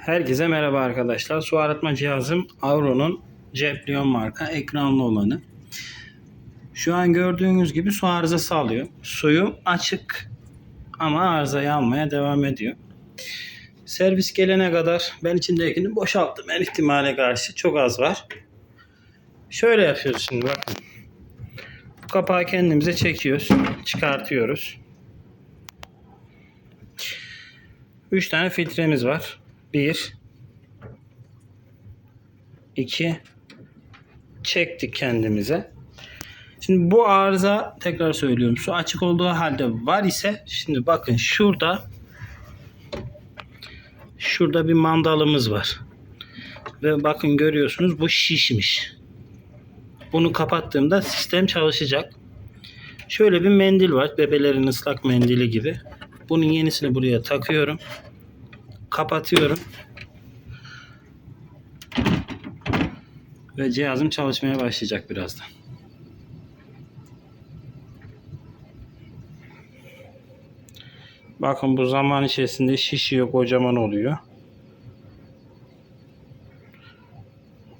Herkese merhaba arkadaşlar. Su arıtma cihazım Auro'nun Ceplion marka ekranlı olanı. Şu an gördüğünüz gibi su arızası alıyor. Suyum açık ama arızayı almaya devam ediyor. Servis gelene kadar ben içindekini boşalttım. Her ihtimale karşı çok az var. Şöyle yapıyoruz şimdi bakın. Bu kapağı kendimize çekiyoruz. Çıkartıyoruz. 3 tane filtremiz var. 1 2 çektik kendimize. Şimdi bu arıza tekrar söylüyorum. Su açık olduğu halde var ise şimdi bakın şurada şurada bir mandalımız var. Ve bakın görüyorsunuz bu şişmiş. Bunu kapattığımda sistem çalışacak. Şöyle bir mendil var. Bebelerin ıslak mendili gibi. Bunun yenisini buraya takıyorum. Kapatıyorum. Ve cihazım çalışmaya başlayacak birazdan. Bakın bu zaman içerisinde şişiyor, kocaman oluyor.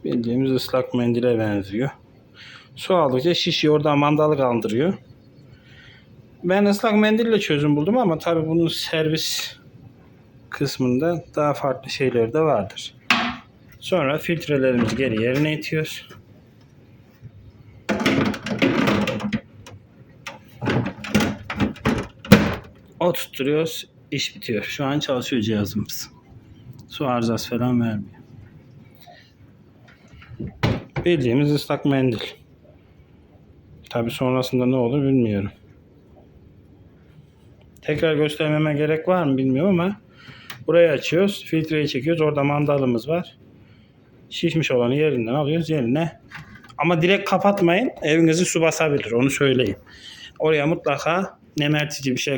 Bildiğimiz ıslak mendile benziyor. Su aldıkça şişiyor, oradan mandalı kaldırıyor. Ben ıslak mendille çözüm buldum ama tabii bunun servis kısmında daha farklı şeyler de vardır. Sonra filtrelerimizi geri yerine itiyoruz. O tutturuyoruz. iş bitiyor. Şu an çalışıyor cihazımız. Su arızası falan vermiyor. Bildiğimiz ıslak mendil. Tabi sonrasında ne olur bilmiyorum. Tekrar göstermeme gerek var mı bilmiyorum ama burayı açıyoruz. Filtreyi çekiyoruz. Orada mandalımız var. Şişmiş olanı yerinden alıyoruz yerine. Ama direkt kapatmayın. Evinizi su basabilir. Onu söyleyeyim. Oraya mutlaka nemertici bir şey